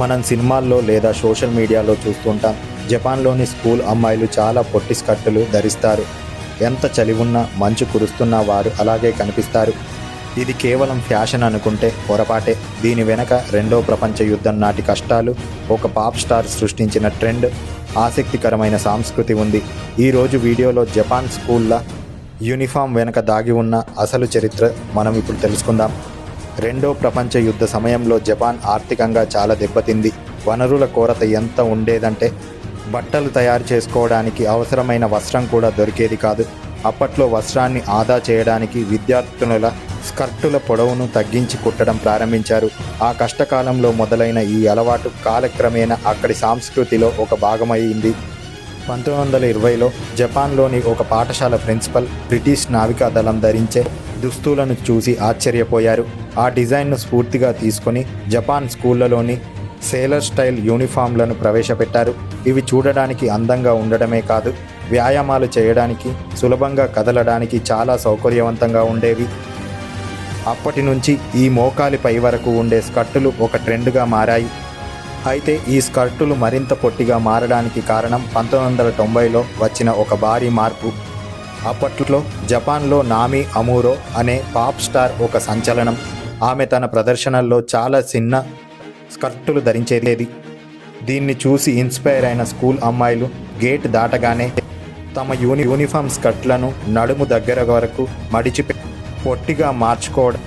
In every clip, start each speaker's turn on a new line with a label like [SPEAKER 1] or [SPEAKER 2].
[SPEAKER 1] మనం సినిమాల్లో లేదా సోషల్ మీడియాలో చూస్తుంటాం. జపాన్లోని స్కూల్ అమ్మాయిలు చాలా పొట్టి స్కర్టులు ధరిస్తారు. ఎంత చలి ఉన్నా మంచు కురుస్తున్నా వారు అలాగే కనిపిస్తారు. ఇది కేవలం ఫ్యాషన్ అనుకుంటే పొరపాటే. దీని వెనక రెండో ప్రపంచ యుద్ధం నాటి కష్టాలు ఒక పాప్ స్టార్ సృష్టించిన ట్రెండ్ ఆసక్తికరమైన సంస్కృతి ఉంది. ఈరోజు వీడియోలో జపాన్ స్కూళ్ళ యూనిఫామ్ వెనక దాగి ఉన్న అసలు చరిత్ర మనం ఇప్పుడు తెలుసుకుందాం. రెండో ప్రపంచ యుద్ధ సమయంలో జపాన్ ఆర్థికంగా చాలా దెబ్బతింది. వనరుల కొరత ఎంత ఉండేదంటే బట్టలు తయారు చేసుకోవడానికి అవసరమైన వస్త్రం కూడా దొరికేది కాదు. అప్పట్లో వస్త్రాన్ని ఆదా చేయడానికి విద్యార్థునుల స్కర్టుల పొడవును తగ్గించి కుట్టడం ప్రారంభించారు. ఆ కష్టకాలంలో మొదలైన ఈ అలవాటు కాలక్రమేణా అక్కడి సంస్కృతిలో ఒక భాగమైంది పంతొమ్మిది వందల ఇరవైలో జపాన్లోని ఒక పాఠశాల ప్రిన్సిపల్ బ్రిటిష్ నావికా దళం ధరించే దుస్తులను చూసి ఆశ్చర్యపోయారు. ఆ డిజైన్ను స్ఫూర్తిగా తీసుకొని జపాన్ స్కూళ్ళలోని సేలర్ స్టైల్ యూనిఫామ్లను ప్రవేశపెట్టారు. ఇవి చూడడానికి అందంగా ఉండడమే కాదు వ్యాయామాలు చేయడానికి సులభంగా కదలడానికి చాలా సౌకర్యవంతంగా ఉండేవి. అప్పటి నుంచి ఈ మోకాలి పై వరకు ఉండే స్కర్టులు ఒక ట్రెండ్గా మారాయి. అయితే ఈ స్కర్టులు మరింత పొట్టిగా మారడానికి కారణం పంతొమ్మిది వందల తొంభైలో వచ్చిన ఒక భారీ మార్పు. అప్పట్లో జపాన్లో నామి అమూరో అనే పాప్ స్టార్ ఒక సంచలనం. ఆమె తన ప్రదర్శనల్లో చాలా చిన్న స్కర్టులు ధరించేది. దీన్ని చూసి ఇన్స్పైర్ అయిన స్కూల్ అమ్మాయిలు గేట్ దాటగానే తమ యూని యూనిఫామ్ స్కర్ట్లను నడుము దగ్గర వరకు మడిచి పొట్టిగా మార్చుకోవడం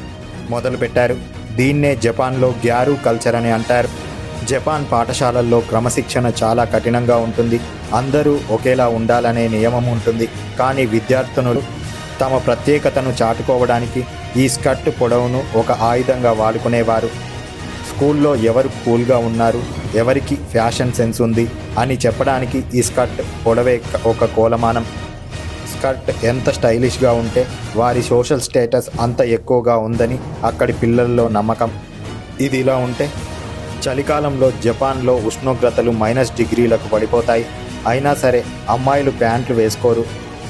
[SPEAKER 1] మొదలుపెట్టారు. దీన్నే జపాన్లో గ్యారు కల్చర్ అని అంటారు. జపాన్ పాఠశాలల్లో క్రమశిక్షణ చాలా కఠినంగా ఉంటుంది. అందరూ ఒకేలా ఉండాలనే నియమం ఉంటుంది. కానీ విద్యార్థినులు తమ ప్రత్యేకతను చాటుకోవడానికి ఈ స్కర్ట్ పొడవును ఒక ఆయుధంగా వాడుకునేవారు. స్కూల్లో ఎవరు కూల్గా ఉన్నారు? ఎవరికి ఫ్యాషన్ సెన్స్ ఉంది? అని చెప్పడానికి ఈ స్కర్ట్ పొడవే ఒక కోలమానం. స్కర్ట్ ఎంత స్టైలిష్గా ఉంటే వారి సోషల్ స్టేటస్ అంత ఎక్కువగా ఉందని అక్కడి పిల్లల్లో నమ్మకం. ఇది ఇలా ఉంటే చలికాలంలో జపాన్లో ఉష్ణోగ్రతలు మైనస్ డిగ్రీలకు పడిపోతాయి. అయినా సరే అమ్మాయిలు ప్యాంట్లు వేసుకోరు.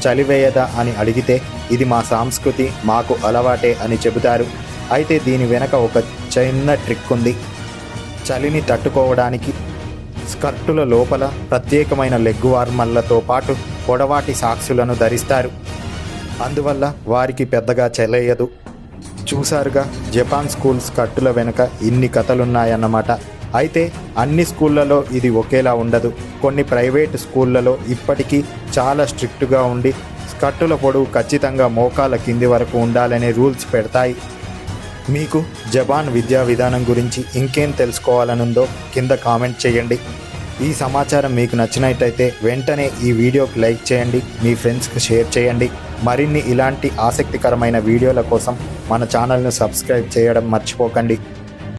[SPEAKER 1] చలి వేయదా అని అడిగితే ఇది మా సంస్కృతి మాకు అలవాటే అని చెబుతారు. అయితే దీని వెనక ఒక చిన్న ట్రిక్ ఉంది చలిని తట్టుకోవడానికి స్కర్టుల లోపల ప్రత్యేకమైన లెగ్ వార్మర్లతో పాటు పొడవాటి సాక్సులను ధరిస్తారు. అందువల్ల వారికి పెద్దగా చెలయదు. చూసారుగా జపాన్ స్కూల్ స్కర్టుల వెనుక ఇన్ని కథలున్నాయన్నమాట. అయితే అన్ని స్కూళ్ళలో ఇది ఒకేలా ఉండదు. కొన్ని ప్రైవేట్ స్కూళ్ళలో ఇప్పటికీ చాలా స్ట్రిక్ట్గా ఉండి స్కర్టుల పొడవు ఖచ్చితంగా మోకాల కింది వరకు ఉండాలనే రూల్స్ పెడతాయి. మీకు జపాన్ విద్యా విధానం గురించి ఇంకేం తెలుసుకోవాలనుందో కింద కామెంట్ చేయండి. ఈ సమాచారం మీకు నచ్చినట్టయితే వెంటనే ఈ వీడియోకి లైక్ చేయండి మీ ఫ్రెండ్స్కి షేర్ చేయండి. మరిన్ని ఇలాంటి ఆసక్తికరమైన వీడియోల కోసం మన ఛానల్ను సబ్స్క్రైబ్ చేయడం మర్చిపోకండి.